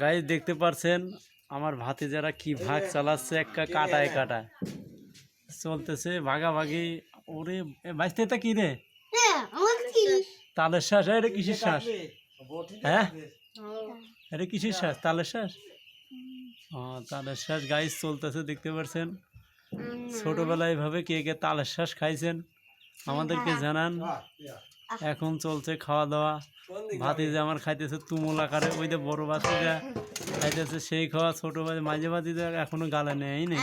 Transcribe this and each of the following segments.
Guys দেখতে পারছেন আমার ভাতে যারা কি ভাগ চালাচ্ছে একটা কাটায় কাটায়। চলতেছে ভাগাভাগি। ওরে বাঁচতে তা কি রে? হ্যাঁ তালের শ্বাস এটা কিসের শ্বাস? হ্যাঁ? এটা কিসের শ্বাস? তালের শ্বাস? ও তালের শ্বাস গাইজ চলতেছে দেখতে পারছেন? ছোটবেলায় এভাবে কে কে তালের শ্বাস খাইছেন আমাদেরকে জানান। এখন চলছে খাওয়া দাওয়া ভাতে যে আমার খাইতেছে তুমুল আকারে। ওই যে বড় বাচ্চাটা খাইতেছে সেই খাওয়া ছোট বাচ্চা মাঝে মাঝে তো এখনও গালে নেই নেই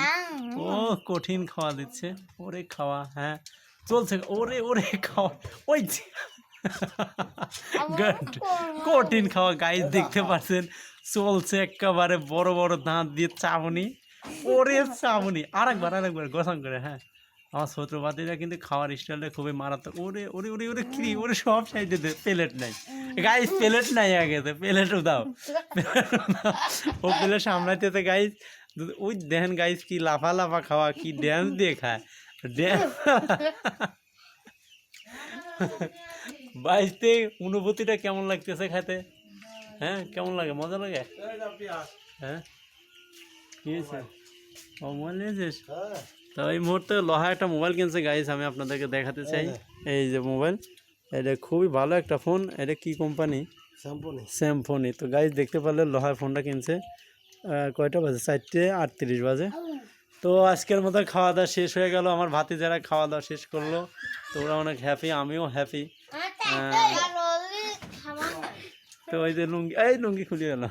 ও কঠিন খাওয়া দিচ্ছে। ওরে খাওয়া হ্যাঁ। চলছে ওরে ওরে খাওয়া। ওই যে। কঠিন খাওয়া গাইজ দেখতে পাচ্ছেন? চলছে একেবারে বড় বড় দাঁত দিয়ে চাবনি। ওরে চাবনি। আরেকবার আরেকবার গোসান করে হ্যাঁ। আমার বাতিরা কিন্তু খাওয়ার স্টাইলটা খুবই মারাত্মক। ওরে ওরে ওরে ওরে কি? ওরে সব সাইডে দে প্লেট নাই। গাইস প্লেট নাই আগে তো প্লেটও দাও ও প্লেট সামলাইতে গাইজ ওই দেখেন গাইস কি লাফা লাফা খাওয়া কি ড্যান্স দিয়ে খায়। ড্যান্স বাইশতে অনুভূতিটা কেমন লাগতেছে খেতে? হ্যাঁ কেমন লাগে? মজা লাগে? হ্যাঁ? কি হয়েছে? ও মোবাইল নিয়েছিস তো এই মুহূর্তে লোহা একটা মোবাইল কিনছে গাইস আমি আপনাদেরকে দেখাতে চাই। এই যে মোবাইল এটা খুবই ভালো একটা ফোন এটা কি কোম্পানি স্যামফোনি তো গাইস দেখতে পারলে লোহার ফোনটা কিনছে। কয়টা বাজে? চারটে আটত্রিশ বাজে। তো আজকের মতো খাওয়া দাওয়া শেষ হয়ে গেল। আমার ভাতি যারা খাওয়া দাওয়া শেষ করল। তো ওরা অনেক হ্যাপি আমিও হ্যাপি তো ওই যে লুঙ্গি এই লুঙ্গি খুলে গেল